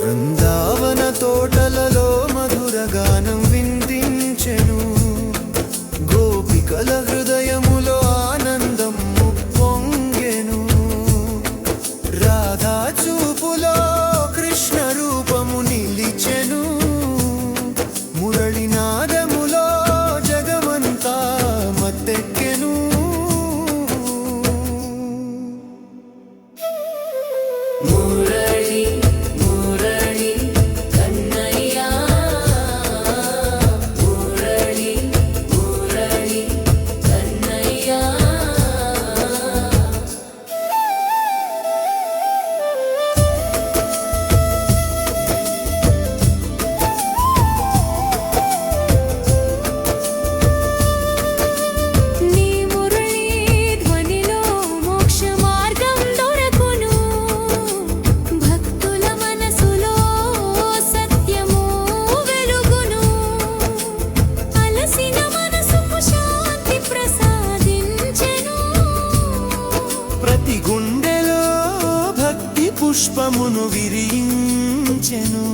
వృందావన తోటలలో మధుర గానం విందించెను గోపికల హృదయములో ఆనందం పొంగెను రాధా చూపులో కృష్ణ రూపము నిలిచెను. మురళినాదములో జగమంతా మత్తెక్కెను. మురళి పుష్పమును విరించెను